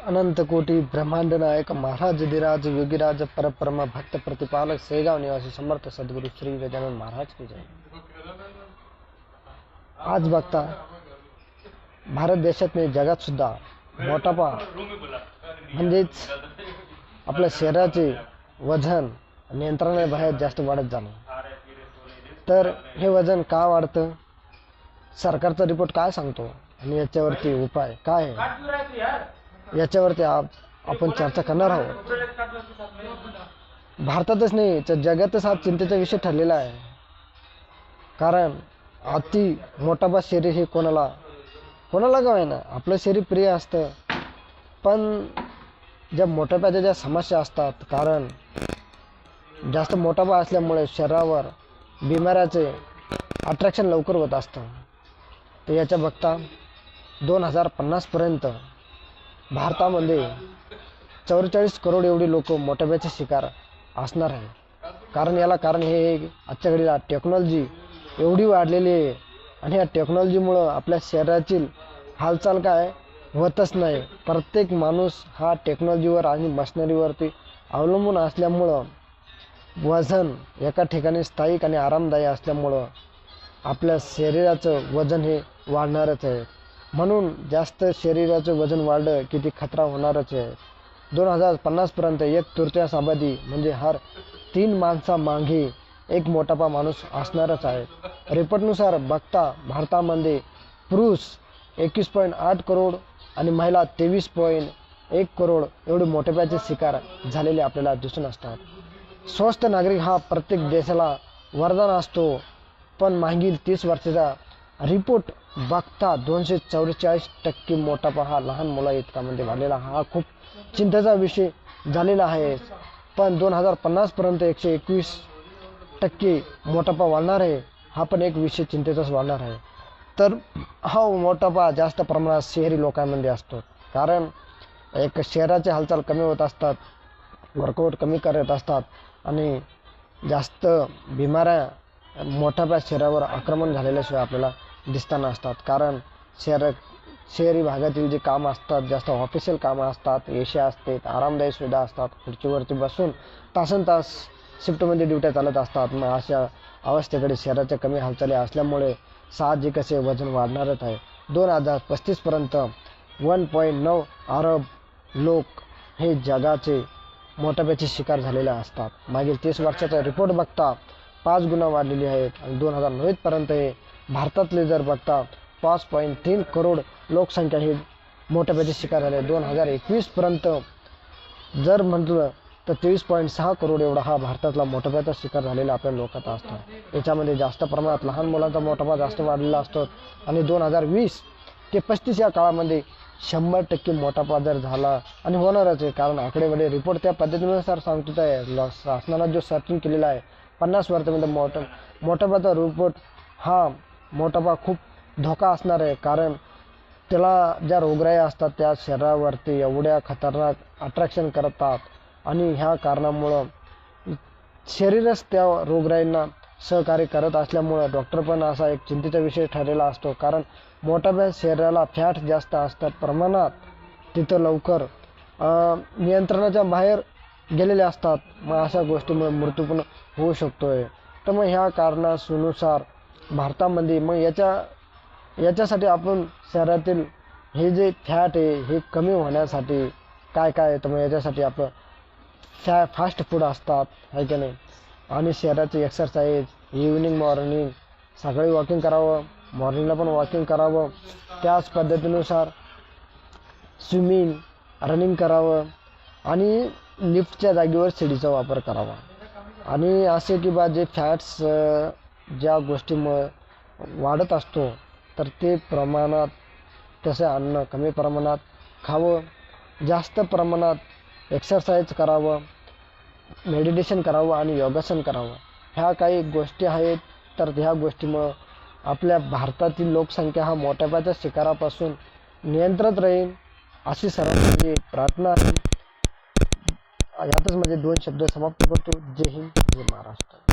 अनंतकोटी ब्रह्मांड नायक महाराज दिराज योगीराज परब्रह्म भक्त प्रतिपालक सेगाव निवासी समर्थ सद्गुरू श्री गजानन महाराज की जय। आज बघता भारत देशात नाही जगात सुद्धा मोठापा म्हणजेच आपल्या शरीराचे वजन नियंत्रणाबाहेर जास्त वाढत जाणं. तर हे वजन का वाढतं? सरकारचा रिपोर्ट काय सांगतो? आणि याच्यावरती उपाय काय आहे? याच्यावरती आप- आपण चर्चा करणार आहोत. भारतातच नाही तर जगातच हा चिंतेचा विषय ठरलेला आहे. कारण अति मोठाबा शरीर हे कोणाला कोणाला का ना आपलं शरीर प्रिय असतं. पण ज्या मोठ्यापाच्या ज्या समस्या असतात कारण जास्त मोठाबा असल्यामुळे शरीरावर बिमाऱ्याचे अट्रॅक्शन लवकर होत असतं. तर याच्या बघता दोन हजार पन्नासपर्यंत भारतामध्ये चौवेचाळीस करोड एवढी लोक मोठ्याब्याचे शिकार असणार आहे. कारण याला कारण हे आहे की आजच्या घडीला टेक्नॉलॉजी एवढी वाढलेली आहे आणि या टेक्नॉलॉजीमुळं आपल्या शरीराची हालचाल काय होतच नाही. प्रत्येक माणूस हा टेक्नॉलॉजीवर आणि मशिनरीवरती अवलंबून असल्यामुळं वजन एका ठिकाणी स्थायिक आणि आरामदायी असल्यामुळं आपल्या शरीराचं वजन हे वाढणारच आहे. म्हणून जास्त शरीराचं वजन वाढलं की ती खतरा होणारच आहे. दोन हजार पन्नासपर्यंत एक तृतीयांश आबादी म्हणजे हर तीन माणसामागे एक मोठापा माणूस असणारच आहे. रिपोर्टनुसार बघता भारतामध्ये पुरुष एकवीस पॉईंट आठ करोड आणि महिला तेवीस पॉईंट एक करोड एवढे मोठेप्याचे शिकार झालेले आपल्याला दिसून असतात. स्वस्थ नागरिक हा प्रत्येक देशाला वरदान असतो पण मागील तीस वर्षाचा रिपोर्ट बघता दोनशे चौवेचाळीस टक्के मोठापा हा लहान मुला इतकामध्ये म्हणजे वाढलेला हा खूप चिंतेचा विषय झालेला आहे. पण दोन हजार पन्नासपर्यंत एकशे एकवीस टक्के मोठापा वाढणार आहे. हा पण एक विषय चिंतेचाच वाढणार आहे. तर हा मोठापा जास्त प्रमाणात शहरी लोकांमध्ये असतो. कारण एक शहराची हालचाल कमी होत असतात वर्कआउट कमी करत असतात आणि जास्त बिमाऱ्या मोठ्या शहरावर आक्रमण झालेल्याशिवाय आपल्याला दिसताना असतात. कारण शहर शहरी भागातील जे कामं असतात जास्त ऑफिशियल कामं असतात एशिया असते आरामदायी सुविधा असतात खुर्चीवरती बसून तासन तास शिफ्टमध्ये ड्युट्या चालत असतात. मग अशा अवस्थेकडे शहराच्या कमी हालचाली असल्यामुळे साहजिक असे वजन वाढणारच आहे. दोन हजार पस्तीसपर्यंत वन पॉईंट नऊ अरब लोक हे जगाचे मोठ्यापैकी शिकार झालेले असतात. मागील तीस वर्षाचा रिपोर्ट बघता पाच गुणा वाढलेली आहेत. आणि दोन हजार नव्वदपर्यंत हे भारतातले जर बघता पाच पॉईंट तीन करोड लोकसंख्या ही मोठ्यापैकी शिकार झाले. दोन हजार एकवीसपर्यंत जर म्हटलं तर तेवीस पॉईंट सहा करोड एवढा हा भारतातला मोठ्यापैचा शिकार झालेला आपल्या लोकात असतो. याच्यामध्ये जास्त प्रमाणात लहान मुलांचा मोठापा जास्त वाढलेला असतो. आणि दोन हजार वीस ते पस्तीस या काळामध्ये शंभर टक्के मोठापा जर झाला आणि होणारच आहे. कारण आकडेवारी रिपोर्ट त्या पद्धतीनुसार सांगतो आहे. शासनानं जो सर्चिंग केलेला आहे पन्नास वर्षामध्ये मोठ मोठापाचा रिपोर्ट हा मोठापा खूप धोका असणार आहे. कारण त्याला ज्या रोगराई असतात त्या शरीरावरती एवढ्या खतरनाक अट्रॅक्शन करतात. आणि ह्या कारणामुळं शरीरच त्या रोगराईंना सहकार्य करत असल्यामुळं डॉक्टर पण असा एक चिंतेचा विषय ठरलेला असतो. कारण मोठ्या शरीराला फॅट जास्त असतात प्रमाणात तिथं लवकर नियंत्रणाच्या बाहेर गेलेले असतात. मग अशा गोष्टीमुळे मृत्यू पण होऊ शकतो आहे तर मग ह्या कारणानुसार भारतामध्ये. मग याच्या याच्यासाठी आपण शहरातील हे जे फॅट आहे हे कमी होण्यासाठी काय काय येतं मग याच्यासाठी आपण फॅ फास्ट फूड असतात आहे की नाही? आणि शहराची एक्सरसाइज इव्हिनिंग मॉर्निंग सकाळी वॉकिंग करावं मॉर्निंगला पण वॉकिंग करावं. त्याच पद्धतीनुसार स्विमिंग रनिंग करावं आणि लिफ्टच्या जागेवर शिडीचा वापर करावा. आणि असे की बा जे फॅट्स ज्या गोष्टीमुळे वाढत असतो तर ते प्रमाणात तसे अन्न कमी प्रमाणात खावं जास्त प्रमाणात एक्सरसाइज करावं मेडिटेशन करावं आणि योगासन करावं. ह्या काही गोष्टी आहेत तर ह्या गोष्टीमुळं आपल्या भारतातील लोकसंख्या हा मोठ्यापाच्या शिकारापासून नियंत्रित राहील अशी सर्वांची प्रार्थना आहे. यातच माझे दोन शब्द समाप्त करतो. जय हिंद जय महाराष्ट्र.